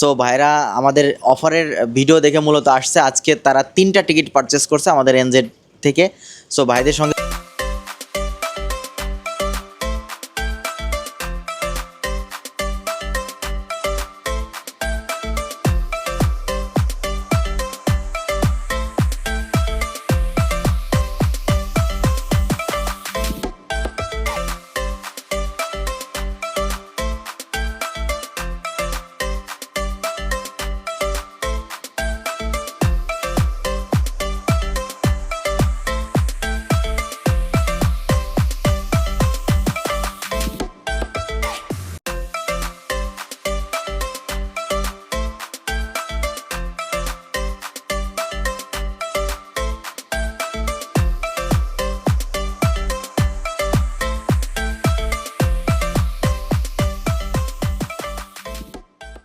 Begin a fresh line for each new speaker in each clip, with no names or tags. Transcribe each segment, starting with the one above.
তো ভাইরা, আমাদের অফারের ভিডিও দেখে মূলত আসছে। আজকে তারা তিনটা টিকিট পারচেস করছে আমাদের এনজেড থেকে। সো ভাইদের সঙ্গে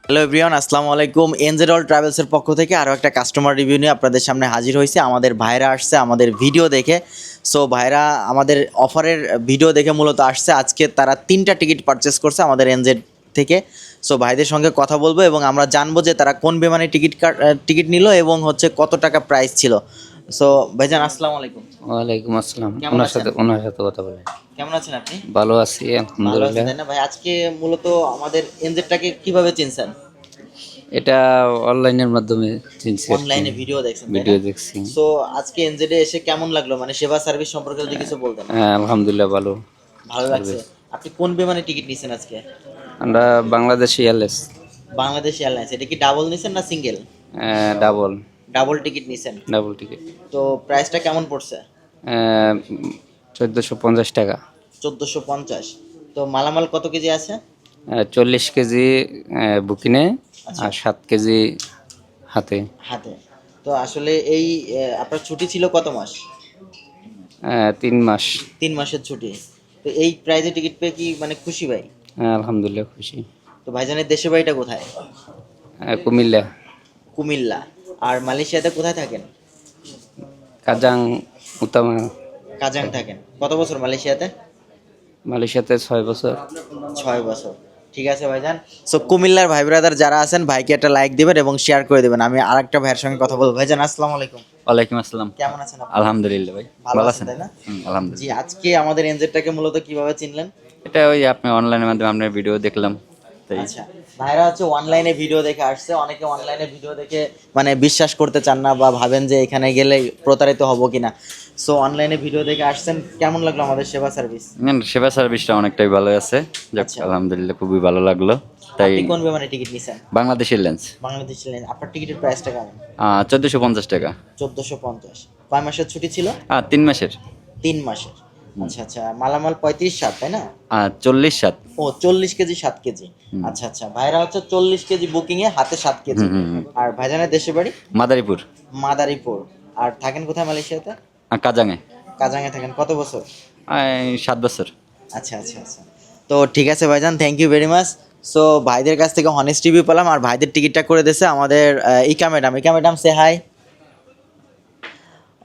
হ্যালো এভরিওয়ান আসসালামু আলাইকুম। এনজেড অল ট্রাভেলসের পক্ষ থেকে আরও একটা কাস্টমার রিভিউ নিয়ে আপনাদের সামনে হাজির হয়েছে। আমাদের ভাইরা আসছে আমাদের ভিডিও দেখে। সো ভাইরা আমাদের অফারের ভিডিও দেখে মূলত আসছে। আজকে তারা তিনটা টিকিট পারচেস করছে আমাদের এনজেড থেকে। সো ভাইদের সঙ্গে কথা বলব এবং আমরা জানব যে তারা কোন বিমানে টিকিট টিকিট নিল এবং হচ্ছে কত টাকা প্রাইস ছিল। সো ভাইজান আসসালামু আলাইকুম।
ওয়ালাইকুম আসসালাম। ওনার সাথে ওনার সাথে কথা বলে
কেমন আছেন আপনি?
ভালো আছি আলহামদুলিল্লাহ।
না? ভাই আজকে মূলত আমাদের এনজেডটাকে কীভাবে চিনছেন?
এটা অনলাইনের মাধ্যমে চিনছি
অনলাইনে ভিডিও দেখছেন
ভিডিও দেখছি।
সো আজকে এনজেডে এসে কেমন লাগল? মানে সেবা সার্ভিস সম্পর্কে যদি কিছু বলতেন।
হ্যাঁ আলহামদুলিল্লাহ ভালো।
ভালো লাগছে। আপনি কোন বিমানে টিকিট নিছেন আজকে?
আমরা বাংলাদেশি এয়ারলেস
বাংলাদেশ এয়ারলাইন্স। এটা কি ডাবল নিছেন না সিঙ্গেল?
ডাবল।
ডাবল টিকিট নিছেন?
Double ticket.
তো প্রাইসটা কেমন পড়ছে?
চোদ্দোশো পঞ্চাশ টাকা।
চোদ্দোশো পঞ্চাশ। তো মালামাল কত কেজি আছে?
চল্লিশ কেজি বুকিনে আর সাত কেজি হাতে।
হাতে। তো আসলে এই আপনার ছুটি ছিল কত মাস?
তিন মাস।
তিন মাসের ছুটি। তো এই প্রাইজে টিকিট পেয়ে কি মানে খুশি ভাই?
হ্যাঁ, আলহামদুলিল্লাহ খুশি।
তো ভাইজানের দেশে বাড়িটা কোথায়?
কুমিল্লা।
কুমিল্লা। আর মালয়েশিয়াতে কোথায় থাকেন?
কাজাং উতামা
কাজাং থাকেন। কত বছর মালয়েশিয়াতে?
মালয়েশিয়াতে ছয় বছর।
ছয় বছর। ঠিক আছে ভাইজান। সো কুমিল্লার ভাই ব্রাদার যারা আছেন ভাইকে একটা লাইক দিবেন এবং শেয়ার করে দেবেন। আমি আরেকটা ভাইয়ের সঙ্গে কথা বলব। ভাইজান আসসালামু আলাইকুম।
ওয়ালাইকুম আসসালাম।
কেমন আছেন আপনি?
আলহামদুলিল্লাহ ভাই।
ভালো আছেন তাই না?
হুম, আলহামদুলিল্লাহ।
জি আজকে আমাদের এনজেডটাকে মূলত কীভাবে চিনলেন?
এটা ওই আপনি অনলাইনের মাধ্যমে আপনার ভিডিও দেখলাম। তাই
আচ্ছা। ভাইরা হচ্ছে অনলাইনে ভিডিও দেখে আসছে অনেকে অনলাইনে ভিডিও দেখে মানে বিশ্বাস করতে চান না বা ভাবেন যে এখানে গেলে প্রতারিত হব কিনা। সো অনলাইনে ভিডিও দেখে আসছেন কেমন লাগল আমাদের সেবা সার্ভিস
সেবা সার্ভিসটা অনেকটাই ভালো আছে।
আচ্ছা।
আলহামদুলিল্লাহ খুবই ভালো লাগল। তাই
কোন বিমানে টিকিট নিছেন?
বাংলাদেশ এয়ারলাইন্স
বাংলাদেশ ছিলেন আপনার টিকিটের প্রাইসটা কেমন?
চোদ্দোশো পঞ্চাশ টাকা।
চোদ্দোশো পঞ্চাশ। কয় মাসের ছুটি ছিল?
তিন মাসের।
তিন মাসের। আচ্ছা আচ্ছা মালামাল পঁয়ত্রিশ সাত তাই না?
চল্লিশ সাত।
ও চল্লিশ কেজি সাত কেজি। আচ্ছা আচ্ছা ভাইরা হচ্ছে চল্লিশ কেজি বুকিং এ হাতে সাত কেজি। আর ভাইজানের দেশে বাড়ি?
মাদারীপুর।
মাদারীপুর। আর থাকেন কোথায় মালয়েশিয়াতে?
কাজাঙে।
কাজাঙে থাকেন। কত বছর?
সাত বছর।
আচ্ছা আচ্ছা আচ্ছা। তো ঠিক আছে ভাইজান thank you very much so ভাইদের কাছ থেকে হনেস্ট রিভিউ পেলাম। আর ভাইদের টিকিটটা করে দিয়েছে আমাদের Ika madam Ika madam say hi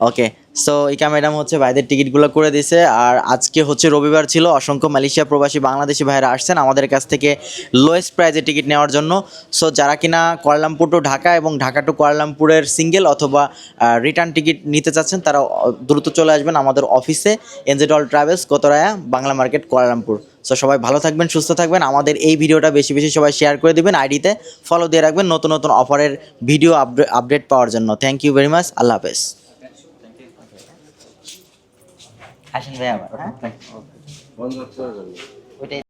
okay so Ika madam হচ্ছে ভাইদের টিকিটগুলো করে দিছে। আর আজকে হচ্ছে রবিবার ছিল, অসংখ্য মালয়েশিয়া প্রবাসী বাংলাদেশি ভাইরা আসছেন আমাদের কাছ থেকে লোয়েস্ট প্রাইজে টিকিট নেওয়ার জন্য। সো যারা কিনা কুয়ালালামপুর টু ঢাকা এবং ঢাকা টু কুয়ালালামপুরের সিঙ্গেল অথবা রিটার্ন টিকিট নিতে চাচ্ছেন, তারা দ্রুত চলে আসবেন আমাদের অফিসে NZ all travels Kotaraya, Bangla market Kuala Lumpur. So সবাই ভালো থাকবেন, সুস্থ থাকবেন। আমাদের এই ভিডিওটা বেশি বেশি সবাই শেয়ার করে দিবেন আইডিতে ফলো দিয়ে রাখবেন নতুন নতুন অফারের ভিডিও আপডেট পাওয়ার জন্য। থ্যাংক ইউ ভেরি মাচ আল্লাহ হাফেজ। আসেন ভাই আবার হ্যাঁ? ওইটাই।